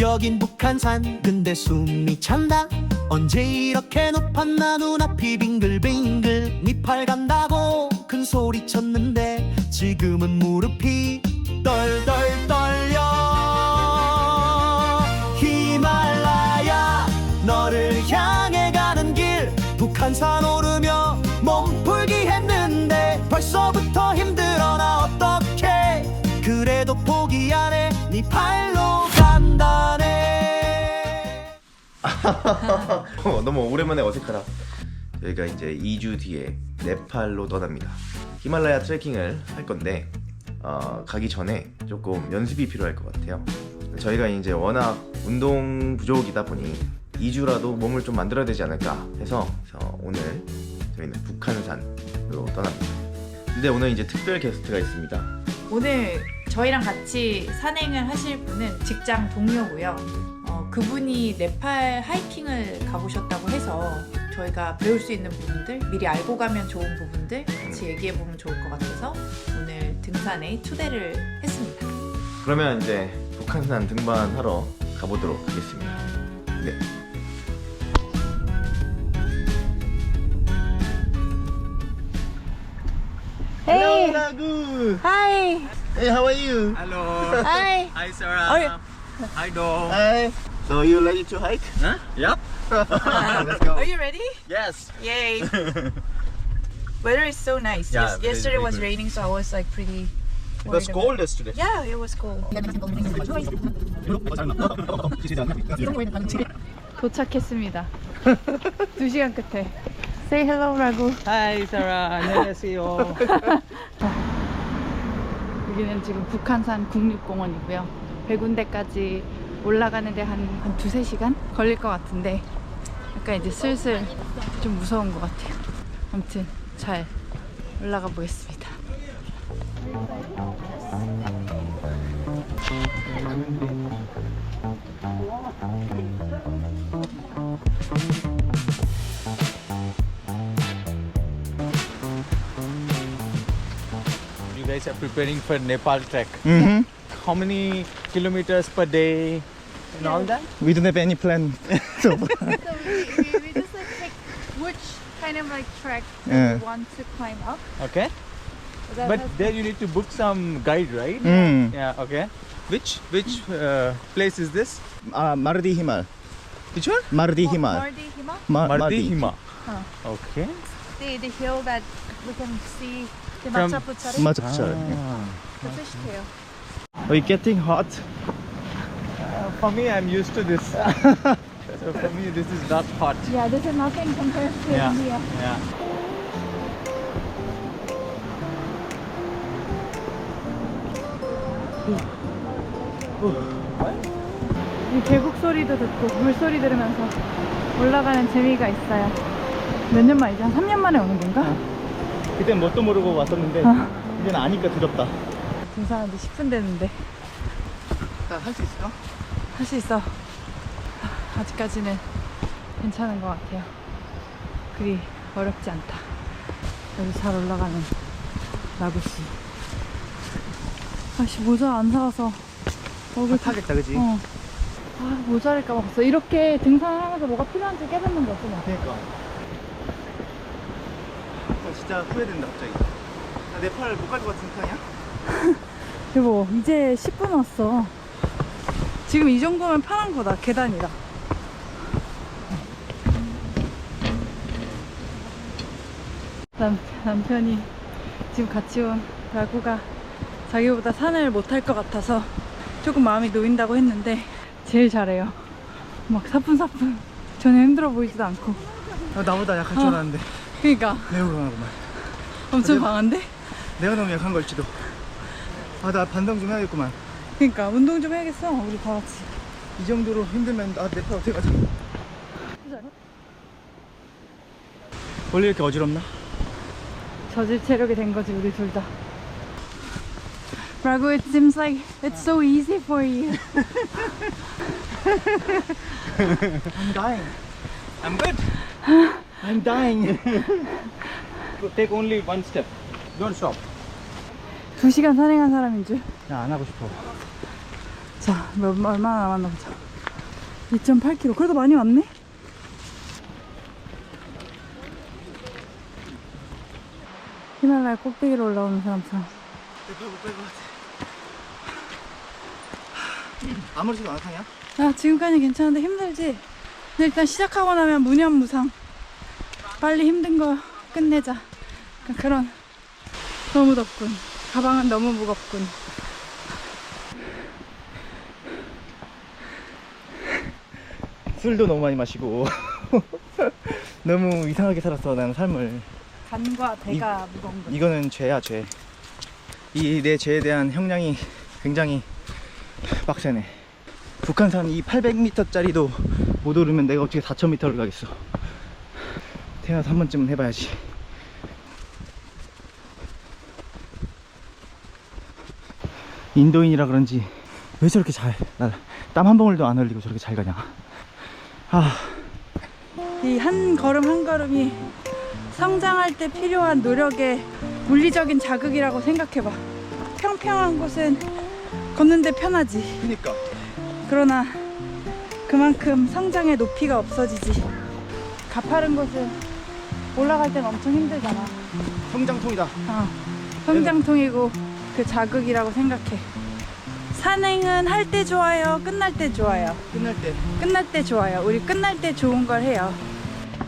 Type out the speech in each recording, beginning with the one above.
여긴 북한산 근데 숨이 찬다. 언제 이렇게 높았나 눈앞이 빙글빙글 니팔 간다고 큰 소리 쳤는데 지금은 무릎이 떨떨 떨려. 히말라야 너를 향해 가는 길 북한산 오르며 어, 너무 오랜만에 어색하다. 저희가 이제 2주 뒤에 네팔로 떠납니다. 히말라야 트레킹을 할 건데 어, 가기 전에 조금 연습이 필요할 것 같아요. 저희가 이제 워낙 운동 부족이다 보니 2주라도 몸을 좀 만들어야 되지 않을까 해서 오늘 저희는 북한산으로 떠납니다. 근데 오늘 이제 특별 게스트가 있습니다. 오늘 저희랑 같이 산행을 하실 분은 직장 동료고요. 어, 그분이 네팔 하이킹을 가보셨다고 해서 저희가 배울 수 있는 부분들, 미리 알고 가면 좋은 부분들 같이 얘기해 보면 좋을 것 같아서 오늘 등산에 초대를 했습니다. 그러면 이제 북한산 등반하러 가보도록 하겠습니다. 네. Hi, Hey, how are you? Hello. hi. Hi, Sarah. Are you- Hi, Dom. Hi. So you ready to hike? Huh? Yep. Let's go. Are you ready? Yes. Yay! Weather is so nice. Yeah, Yes- very, yesterday very was good. raining, so I was like pretty. It was worried cold yesterday. about- Yeah, it was cold. 도착했습니다. 두 시간 끝에. Say hello, 라고. Hi, Sarah. 안녕하세요. 여기는 지금 북한산 국립공원이고요. 백운대까지 올라가는데 한, 한 두세 시간 걸릴 것 같은데 약간 이제 슬슬 좀 무서운 것 같아요. 아무튼 잘 올라가 보겠습니다. You guys are preparing for Nepal trek. Mm-hmm. How many kilometers per day and all that? We don't have any plan. so, So we, we, we just like pick which kind of like track Yeah. we want to climb up. Okay. That But has- there you need to book some guide, right? mm. Yeah. Okay. Which which uh, place is this? uh, Mardi Himal. Which one? Mardi Mo- Himal. Mardi Hima, Ma- Mardi Hima. Huh. Okay. the, the hill that we can see the From- Machapuchari. 맞아, Ah. The fish tail. Are you getting hot? Uh, for me, I'm used to this. so for me, this is not hot. Yeah, this is nothing compared to Yeah. India. Yeah. 이 계곡 소리도 듣고 물 소리 들으면서 올라가는 재미가 있어요. 몇 년 만이지? 한 3년 만에 오는 건가? 그땐 뭣도 모르고 왔었는데 아. 이제는 아니까 두렵다. 등산하는데 10분 됐는데 할 수 있어? 할 수 있어. 아직까지는 괜찮은 것 같아요. 그리 어렵지 않다. 여기 잘 올라가는 나구씨. 아씨 모자 안 사와서 먹을 타겠다, 그지? 어. 아 모자랄까 봐 없어. 이렇게 등산하면서 뭐가 필요한지 깨닫는 거지 뭐. 그러니까. 나 진짜 후회된다 갑자기. 나 네팔 못 갈 것 같은 생각이야? 여보 이제 10분 왔어. 지금 이 정도면 편한 거다 계단이라. 남, 남편이 지금 같이 온 라구가 자기보다 산을 못 할 것 같아서 조금 마음이 놓인다고 했는데 제일 잘해요. 막 사뿐사뿐 전혀 힘들어 보이지도 않고. 아, 나보다 약할 줄 어. 알았는데 그러니까 매우 강하구만. 엄청? 강한데? 내가 너무 약한 걸지도. 아, 나 반성 좀 해야겠구만. 그러니까 운동 좀 해야겠어 우리 다 같이. 이 정도로 힘들면 아 네팔 어떻게 가자. 원래 이렇게 어지럽나? 저질 체력이 된 거지 우리 둘 다. Ragu, it seems like it's so easy for you. I'm dying. I'm good. I'm dying. Take only one step. Don't stop. 두 시간 산행한 사람인 줄. 야, 안 하고 싶어. 자, 몇, 얼마나 남았나 보자. 2.8km. 그래도 많이 왔네? 히말라야 꼭대기로 올라오는 사람처럼. 내팔 못갈것 같아. 아무렇지도 타냐? 야, 지금까지 괜찮은데 힘들지? 근데 일단 시작하고 나면 무념무상. 빨리 힘든 거 끝내자. 약간 그런. 너무 덥군. 가방은 너무 무겁군. 술도 너무 많이 마시고 너무 이상하게 살았어 나는 삶을 간과 배가 무거운 거. 이거는 죄야 죄. 이 내 죄에 대한 형량이 굉장히 빡세네. 북한산 이 800m짜리도 못 오르면 내가 어떻게 4,000m를 가겠어. 태어나서 한 번쯤은 해봐야지. 인도인이라 그런지 왜 저렇게 잘, 땀 한 방울도 안 흘리고 저렇게 잘 가냐. 아, 이 한 걸음 한 걸음이 성장할 때 필요한 노력의 물리적인 자극이라고 생각해봐. 평평한 곳은 걷는데 편하지. 그니까. 그러나 그만큼 성장의 높이가 없어지지. 가파른 곳은 올라갈 땐 엄청 힘들잖아. 성장통이다. 어, 성장통이고 그 자극이라고 생각해. 산행은 할 때 좋아요, 끝날 때 좋아요. 끝날 때. 끝날 때 좋아요. 우리 끝날 때 좋은 걸 해요.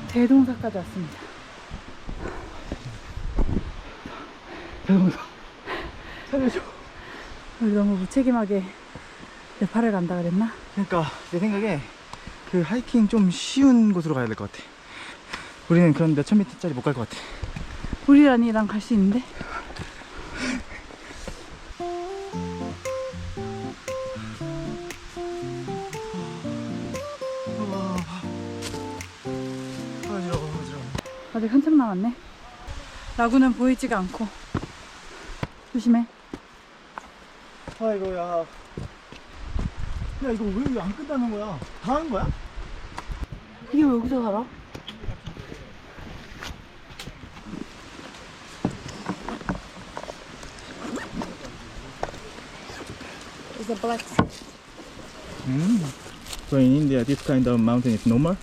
대동사까지 왔습니다. 대동사. 살려줘. 우리 너무 무책임하게 네팔을 간다 그랬나? 그러니까 내 생각에 그 하이킹 좀 쉬운 곳으로 가야 될 것 같아. 우리는 그런 몇천 미터짜리 못 갈 것 같아. 우리란이랑 갈 수 있는데? 아직 한참 남았네. 라구는 보이지가 않고. 조심해. 아이고, 야. 야, 이거 왜 안 끝나는 거야? 다 한 거야? 이게 왜 여기서 살아? It's a black So in India, this kind of mountain is normal?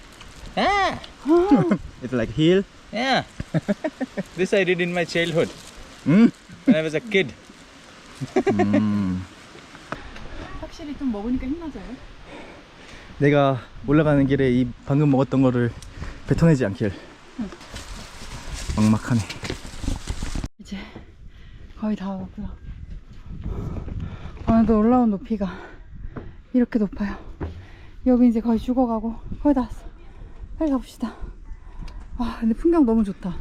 Ah, It's like hill. Yeah. this I did in my childhood 음. when I was a kid. 음. 확실히 좀 먹으니까 힘나져요. 내가 올라가는 길에 이 방금 먹었던 거를 뱉어내지 않길. 막막하네. 이제 거의 다 왔고요. 오늘도 올라온 높이가 이렇게 높아요. 여기 이제 거의 죽어가고 거의 다 왔어. 빨리 가봅시다. 아 근데 풍경 너무 좋다.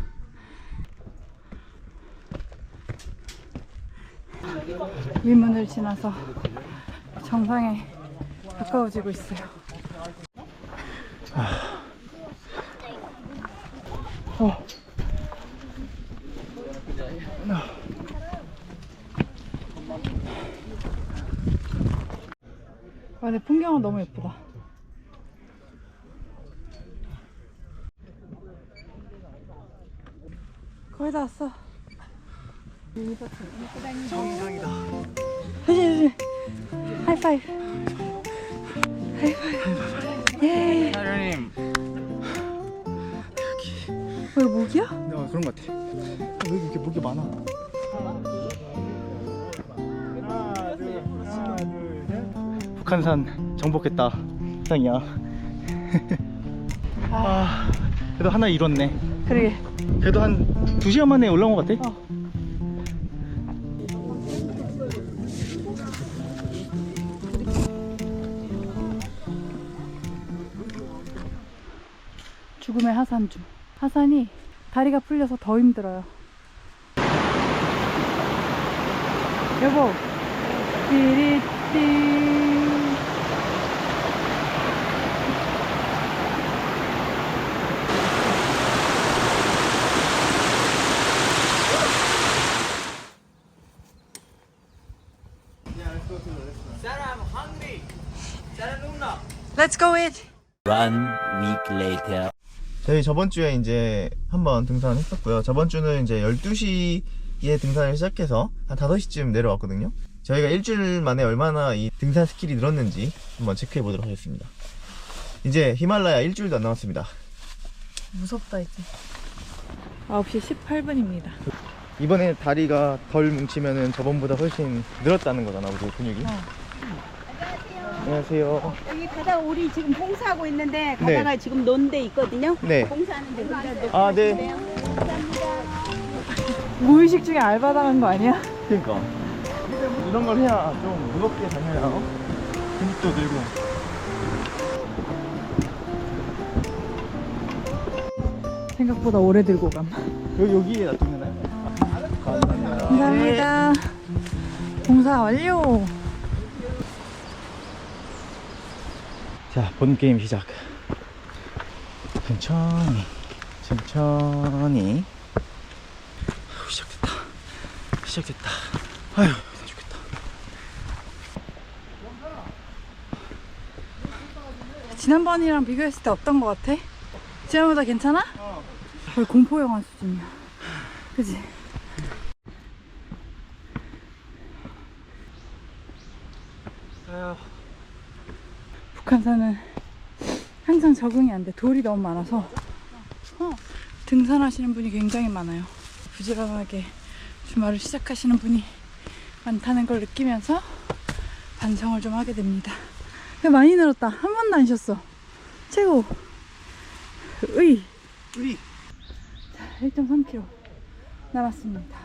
위문을 지나서 정상에 가까워지고 있어요. 어. 아, 근데 풍경은 너무 예쁘다. 거의 다 왔어. 정상이다. 조심, 조심. 하이파이브. 하이파이브. 예. 사장님, 어, 이거 모기야? 야, 그런 것 같아. 왜 이렇게 목이 많아? 북한산 정복했다. 상이야. 아, 그래도 하나 이뤘네. 그러게. 그래도 한 2시간 만에 올라온 것 같아. 어. 죽음의 하산주. 하산이 다리가 풀려서 더 힘들어요. 여보. 띠리띠. Let's go it. One week later. 저희 저번 주에 이제 한번 등산을 했었고요. 저번 주는 이제 12시에 등산을 시작해서 한 5시쯤 내려왔거든요. 저희가 일주일 만에 얼마나 이 등산 스킬이 늘었는지 한번 체크해 보도록 하겠습니다. 이제 히말라야 일주일도 안 남았습니다. 무섭다 이제 9시 18분입니다 이번에 다리가 덜 뭉치면은 저번보다 훨씬 늘었다는 거잖아, 우리 근육이. 안녕하세요. 여기 바다 우리 지금 봉사하고 있는데 네. 가다가 지금 논데 있거든요. 네. 봉사하는데 우리가 아, 네. 무의식 중에 알바 당한 거 아니야? 그러니까 이런 걸 해야 좀 무겁게 다녀야 어? 근육도 늘고. 생각보다 오래 들고 감 여기 여기에 놔두면 감사합니다 봉사 완료 자, 본 게임 시작. 천천히, 천천히. 아유, 시작됐다. 시작됐다. 아유, 다 죽겠다. 지난번이랑 비교했을 때 어떤 거 같아? 지난보다 괜찮아? 거의 공포 영화 수준이야. 그지? 아유, 북한산은 항상 적응이 안 돼. 돌이 너무 많아서 어, 등산하시는 분이 굉장히 많아요. 부지런하게 주말을 시작하시는 분이 많다는 걸 느끼면서 반성을 좀 하게 됩니다. 많이 늘었다. 한 번도 안 쉬었어. 최고. 의. 의. 자, 1.3km 남았습니다.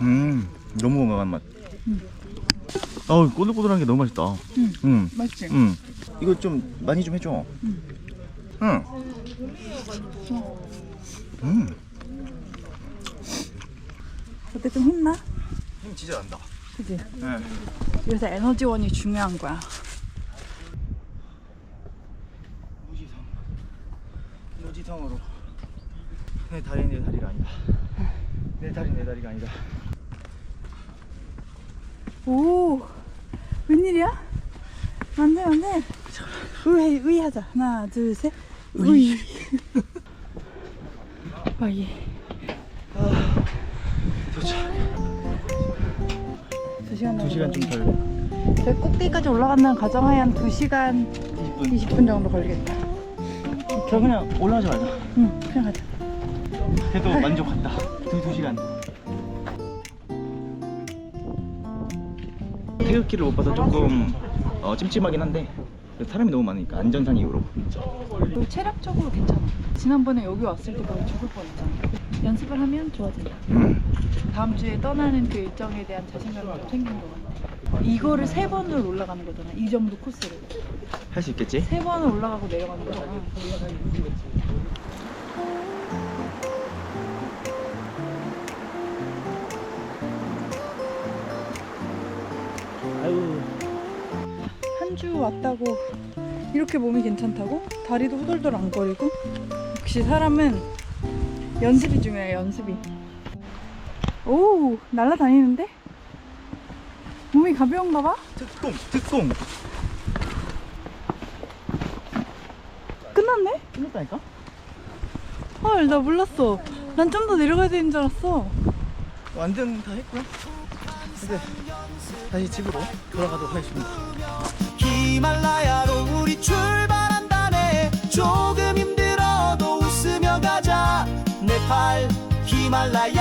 음, 너무 건강한 맛. 어우, 꼬들꼬들한 게 너무 맛있다. 음. 음. 맛있지? 음. 이거 좀 많이 좀 해줘. 응. 음. 어때 좀 힘나? 힘 진짜 난다. 그지? 네. 그래서 에너지원이 중요한 거야. 무지성. 무지성으로. 내 다리 내 다리가 아니다. 내 다리 내 다리가 아니다. 오, 웬일이야? 안 돼, 안 돼. 의해, 의하자. 하나, 둘, 셋. 의. 아, 예. 도착. 두 시간 두 시간 좀 덜. 저희 꼭대기까지 올라간다는 가정하에 한 2시간 20분. 20분 정도 걸리겠다. 저 그냥 올라가지 말자. 응, 그냥 가자. 그래도 만족한다. 두, 두 시간. 태극기를 못 봐서 조금 어, 찜찜하긴 한데 사람이 너무 많으니까 안전상 이유로. 그리고 체력적으로 괜찮아. 지난번에 여기 왔을 때 거의 죽을 뻔했잖아. 연습을 하면 좋아진다. 음. 다음 주에 떠나는 그 일정에 대한 자신감이 좀 생긴 것 같아. 이거를 세 번을 올라가는 거잖아. 이 정도 코스를. 할 수 있겠지? 세 번을 올라가고 내려가는 거잖아. 아유. 한 주 왔다고 이렇게 몸이 괜찮다고? 다리도 후덜덜 안 거리고? 역시 사람은 연습이 중요해, 연습이. 오, 날라다니는데? 몸이 가벼운가 봐? 특공, 특공. 끝났다니까? 헐, 나 몰랐어. 난 좀 더 내려가야 되는 줄 알았어. 완전 다 했고요. 이제 다시 집으로 돌아가도록 하겠습니다. 히말라야로 우리 출발한다네 조금 힘들어도 웃으며 가자 네팔 히말라야